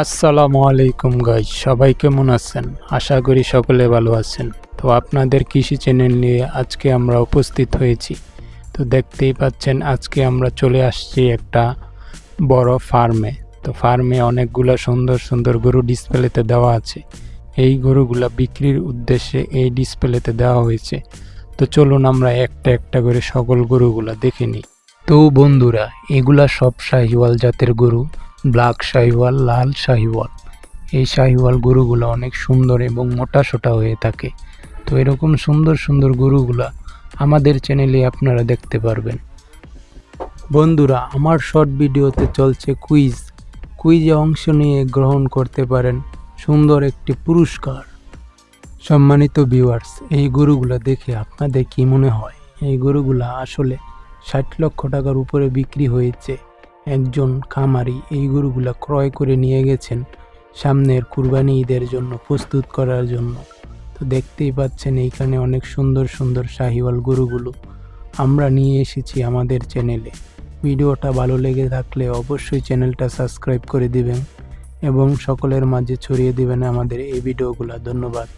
আসসালামু আলাইকুম গাইজ সবাই কেমন আছেন? আশা করি সকলে ভালো আছেন। তো আপনাদের কৃষি চ্যানেল নিয়ে আজকে আমরা উপস্থিত হয়েছি। তো দেখতেই পাচ্ছেন, আজকে আমরা চলে আসছি একটা বড় ফার্মে তো ফার্মে অনেকগুলো সুন্দর সুন্দর গরু ডিসপ্লেতে দেওয়া আছে। এই গরুগুলা বিক্রির উদ্দেশ্যে এই ডিসপ্লেতে দেওয়া হয়েছে। তো চলুন আমরা একটা একটা করে সকল গরুগুলা দেখে নিই। তো বন্ধুরা, এগুলা সব শাহিওয়াল জাতের গরু। ব্ল্যাক শাহিওয়াল, লাল শাহিওয়াল। এই শাহিওয়াল গরুগুলো অনেক সুন্দর এবং মোটা সোটা হয়ে থাকে। তো এরকম সুন্দর সুন্দর গরুগুলা আমাদের চ্যানেলে আপনারা দেখতে পারবেন। বন্ধুরা, আমার শর্ট ভিডিওতে চলছে কুইজ কুইজে অংশ নিয়ে গ্রহণ করতে পারেন সুন্দর একটি পুরস্কার। সম্মানিত ভিউয়ার্স এই গরুগুলো দেখে আপনাদের কি মনে হয়? এই গরুগুলা আসলে ষাট লক্ষ টাকার উপরে বিক্রি হয়েছে। একজন খামারি এই গরুগুলা ক্রয় করে নিয়ে গেছেন সামনের কুরবানি ঈদের জন্য, প্রস্তুত করার জন্য। তো দেখতেই পাচ্ছেন এইখানে অনেক সুন্দর সুন্দর শাহিওয়াল গরুগুলো। আমরা নিয়ে এসেছি আমাদের চ্যানেলে। ভিডিওটা ভালো লেগে থাকলে অবশ্যই চ্যানেলটা সাবস্ক্রাইব করে দিবেন এবং সকলের মাঝে ছড়িয়ে দিবেন আমাদের এই ভিডিওগুলো। ধন্যবাদ।